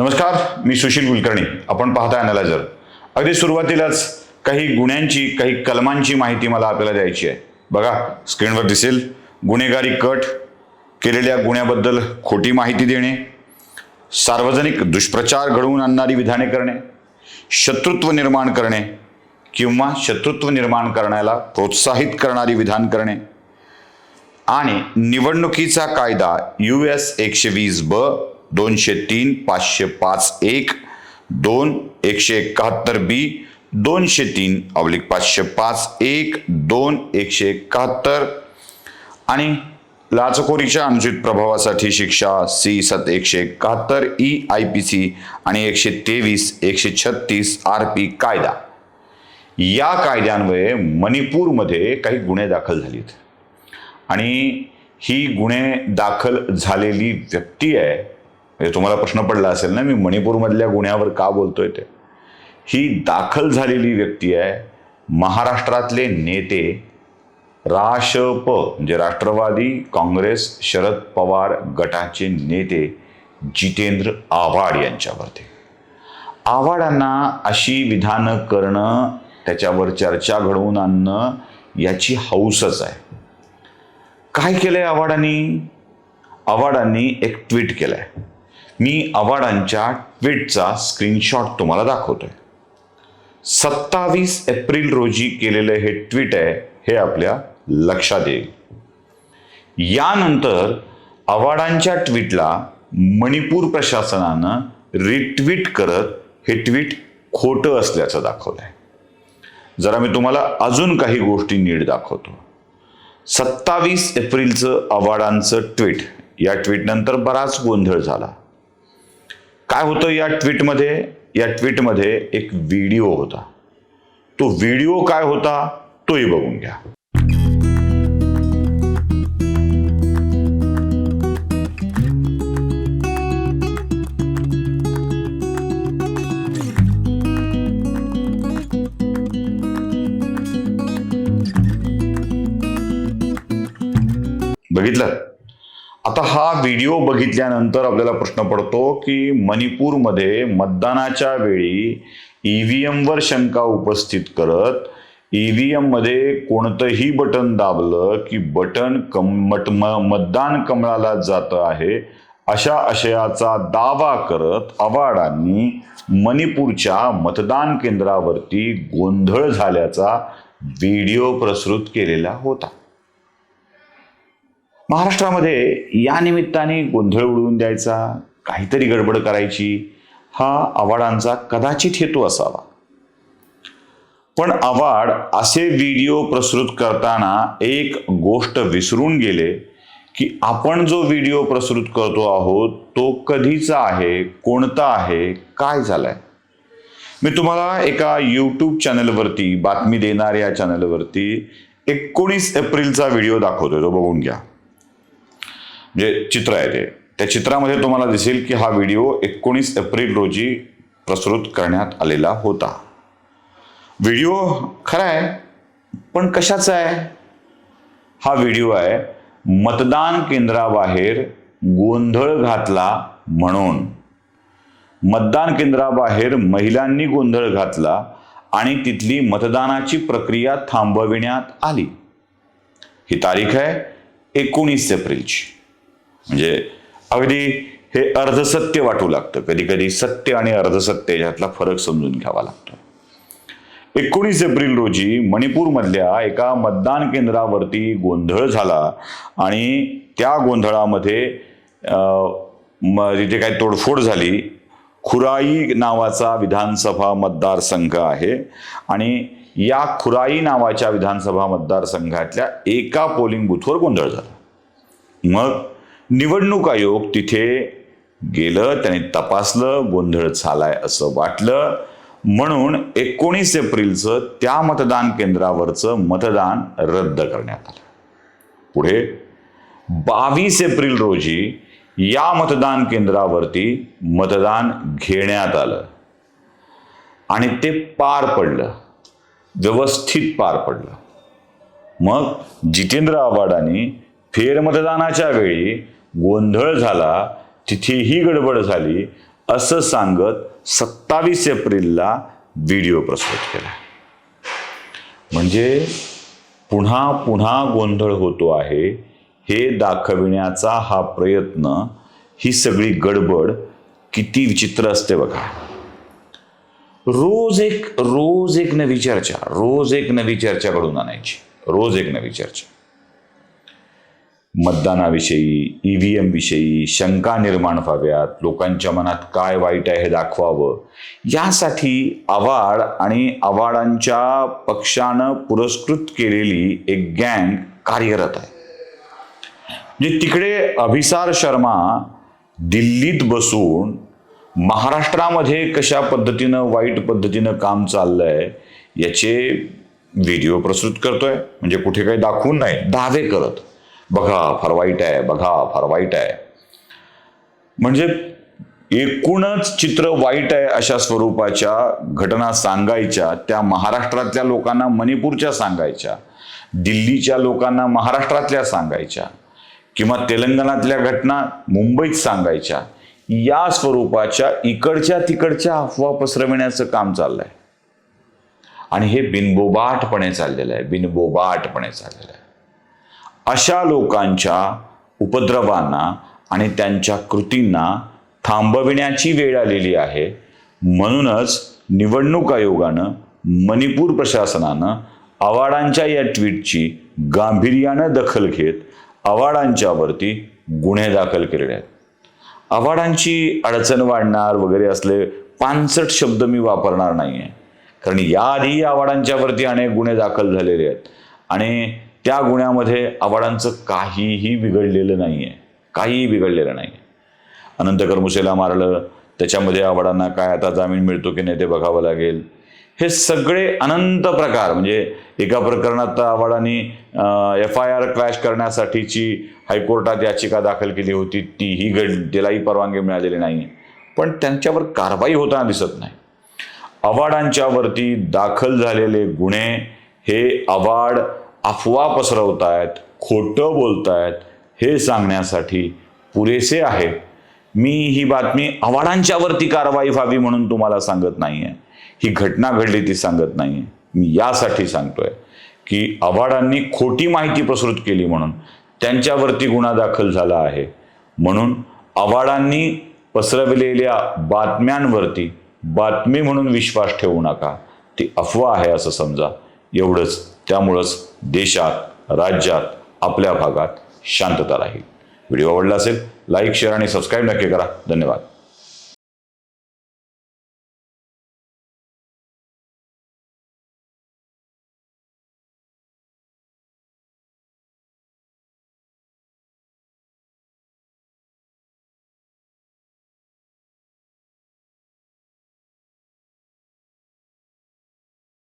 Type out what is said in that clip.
नमस्कार मी सुशील कुलकर्णी. आपण पाहताय अनालायझर अगदी सुरुवातीलाच काही गुन्ह्यांची काही कलमांची माहिती मला आपल्याला द्यायची आहे. बघा स्क्रीनवर दिसेल. गुन्हेगारी कट केलेल्या गुन्ह्याबद्दल खोटी माहिती देणे सार्वजनिक दुष्प्रचार घडवून आणणारी विधाने करणे शत्रुत्व निर्माण करणे किंवा शत्रुत्व निर्माण करण्याला प्रोत्साहित करणारी विधान करणे आणि निवडणुकीचा कायदा यू एस एकशे वीस ब दोनशे तीन पाचशे पाच एक दोन एकशे एकाहत्तर बी दोनशे तीन अब्लिक पाचशे पाच एक दोन एकशे एकाहत्तर. आणि लाचखोरीच्या अनुचित प्रभावासाठी शिक्षा सी सत एकशे एकाहत्तर ई आय पी सी आणि एकशे तेवीस एकशे छत्तीस आर पी कायदा. या कायद्यान्वये मणिपूरमध्ये काही गुन्हे दाखल झालेत. आणि ही गुन्हे दाखल झालेली व्यक्ती आहे म्हणजे तुम्हाला प्रश्न पडला असेल ना मी मणिपूरमधल्या गुन्ह्यावर का बोलतोय ते? ही दाखल झालेली व्यक्ती आहे महाराष्ट्रातले नेते राशप म्हणजे राष्ट्रवादी काँग्रेस शरद पवार गटाचे नेते जितेंद्र आव्हाड यांच्यावरती. आव्हाडांना अशी विधानं करणं त्याच्यावर चर्चा घडवून आणणं याची हौसच आहे. काय केलंय आव्हाडांनी? आव्हाडांनी एक ट्विट केलंय. मी आव्हाडांच्या ट्विटचा स्क्रीनशॉट तुम्हाला दाखवतोय. सत्तावीस एप्रिल रोजी केलेलं हे ट्विट आहे हे आपल्या लक्षात येईल. यानंतर आव्हाडांच्या ट्विटला मणिपूर प्रशासनानं रिट्विट करत हे ट्विट खोटं असल्याचं दाखवलं आहे जरा मी तुम्हाला अजून काही गोष्टी नीट दाखवतो. सत्तावीस एप्रिलचं आव्हाडांचं ट्विट या ट्विटनंतर बराच गोंधळ झाला. काय होतं या ट्विटमध्ये या ट्विटमध्ये एक व्हिडिओ होता. तो व्हिडिओ काय होता? तोही बघून घ्या. बघितलं? आता हा व्हिडिओ बघितल्यानंतर आपल्याला प्रश्न पडतो की मणिपूरमध्ये मतदानाच्या वेळी ई व्ही एमवर शंका उपस्थित करत ई व्ही एममध्ये कोणतंही बटन दाबलं की बटन कम मट म- मतदान कमळाला जातं आहे अशा आशयाचा दावा करत अवाडांनी मणिपूरच्या मतदान केंद्रावरती गोंधळ झाल्याचा व्हिडिओ प्रसृत केलेला होता. महाराष्ट्रामध्ये या निमित्ताने गोंधळ उडवून द्यायचा काहीतरी गडबड करायची हा आव्हाडांचा कदाचित हेतू असावा. पण आव्हाड असे व्हिडिओ प्रसृत करताना एक गोष्ट विसरून गेले की आपण जो व्हिडिओ प्रसृत करतो आहोत तो कधीचा आहे कोणता आहे काय झालाय? मी तुम्हाला एका यूट्यूब चॅनलवरती बातमी देणाऱ्या चॅनलवरती एकोणीस एप्रिलचा व्हिडिओ दाखवतोय तो बघून घ्या. जे चित्र आहे ते. त्या चित्रामध्ये तुम्हाला दिसेल की हा व्हिडिओ एकोणीस एप्रिल रोजी प्रसृत करण्यात आलेला होता. व्हिडिओ खरा आहे पण कशाचा आहे? हा व्हिडिओ आहे मतदान केंद्राबाहेर गोंधळ घातला म्हणून. मतदान केंद्राबाहेर महिलांनी गोंधळ घातला आणि तिथली मतदानाची प्रक्रिया थांबविण्यात आली. ही तारीख आहे एकोणीस एप्रिलची. म्हणजे अगदी हे अर्धसत्य वाटू लागतं. कधी कधी सत्य आणि अर्धसत्य यातला फरक समजून घ्यावा लागतो. एकोणीस एप्रिल रोजी मणिपूरमधल्या एका मतदान केंद्रावरती गोंधळ झाला आणि त्या गोंधळामध्ये तिथे काही तोडफोड झाली. खुराई नावाचा विधानसभा मतदारसंघ आहे आणि या खुराई नावाच्या विधानसभा मतदारसंघातल्या एका पोलिंग बूथवर गोंधळ झाला. मग निवडणूक आयोग तिथे गेलं त्याने तपासलं गोंधळ झालाय असं वाटलं. म्हणून एकोणीस एप्रिलचं त्या मतदान केंद्रावरचं मतदान रद्द करण्यात आलं. पुढे बावीस एप्रिल रोजी या मतदान केंद्रावरती मतदान घेण्यात आलं. आणि ते पार पडलं. व्यवस्थित पार पडलं. मग जितेंद्र आव्हाडांनी फेरमतदानाच्या वेळी गोंधळ झाला तिथेही गडबड झाली असं सांगत सत्तावीस एप्रिलला व्हिडिओ प्रस्तुत केला. म्हणजे पुन्हा पुन्हा गोंधळ होतो आहे हे दाखविण्याचा हा प्रयत्न ही सगळी गडबड किती विचित्र असते बघा. रोज एक रोज एक नवी चर्चा रोज एक नवी चर्चा घडून आणायची रोज एक नवी चर्चा मतदानाविषयी ईव्हीएम विषयी शंका निर्माण व्हाव्यात लोकांच्या मनात काय वाईट आहे हे दाखवावं यासाठी आवाड आणि आवाडांच्या पक्षानं पुरस्कृत केलेली एक गँग कार्यरत आहे. म्हणजे तिकडे अभिसार शर्मा दिल्लीत बसून महाराष्ट्रामध्ये कशा पद्धतीनं वाईट पद्धतीनं काम चाललंय याचे व्हिडिओ प्रस्तुत करतोय. म्हणजे कुठे काही दाखवून नाही दावे करत. बघा फार वाईट आहे बघा फार वाईट आहे. म्हणजे एकूणच चित्र वाईट आहे अशा स्वरूपाच्या घटना सांगायच्या त्या महाराष्ट्रातल्या लोकांना मणिपूरच्या सांगायच्या दिल्लीच्या लोकांना महाराष्ट्रातल्या सांगायच्या किंवा तेलंगणातल्या घटना मुंबईत सांगायच्या या स्वरूपाच्या इकडच्या तिकडच्या अफवा पसरविण्याचं काम चाललंय. आणि हे बिनबोबाटपणे चाललेलं आहे बिनबोबाटपणे चाललेलं आहे. अशा लोकांच्या उपद्रवांना आणि त्यांच्या कृतींना थांबविण्याची वेळ आलेली आहे. म्हणूनच निवडणूक आयोगानं मणिपूर प्रशासनानं आवाडांच्या या ट्विटची गांभीर्यानं दखल घेत आवाडांच्यावरती गुन्हे दाखल केलेले आहेत. आव्हाडांची अडचण वाढणार वगैरे असले पानसट शब्द मी वापरणार नाही आहे कारण याआधी आव्हाडांच्यावरती अनेक गुन्हे दाखल झालेले आहेत. आणि त्या गुन्ह्यामध्ये आव्हाडांचं काहीही बिघडलेलं नाही आहे काहीही बिघडलेलं नाही अनंत करमुसेला मारलं त्याच्यामध्ये आव्हाडांना काय आता जामीन मिळतो की नाही ते बघावं लागेल. हे सगळे अनंत प्रकार म्हणजे एका प्रकरणात आव्हाडांनी एफ आय आर क्रॅश करण्यासाठीची हायकोर्टात याचिका दाखल केली होती तीही घड तिलाही परवानगी मिळालेली नाही पण त्यांच्यावर कारवाई होताना दिसत नाही. आव्हाडांच्यावरती दाखल झालेले गुन्हे हे आव्हाड अफवा पसरवतायत खोटं बोलतायत हे सांगण्यासाठी पुरेसे आहेत. मी ही बातमी आव्हाडांच्यावरती कारवाई व्हावी म्हणून तुम्हाला सांगत नाही आहे ही घटना घडली ती सांगत नाही आहे मी यासाठी सांगतोय की आव्हाडांनी खोटी माहिती प्रसृत केली म्हणून त्यांच्यावरती गुन्हा दाखल झाला आहे. म्हणून आव्हाडांनी पसरविलेल्या बातम्यांवरती बातमी म्हणून विश्वास ठेवू नका. ती अफवा आहे असं समजा. एवढंच. त्यामुळंच देशात राज्यात आपल्या भागात शांतता राहील. व्हिडिओ आवडला असेल लाईक शेअर आणि सबस्क्राईब नक्की करा. धन्यवाद.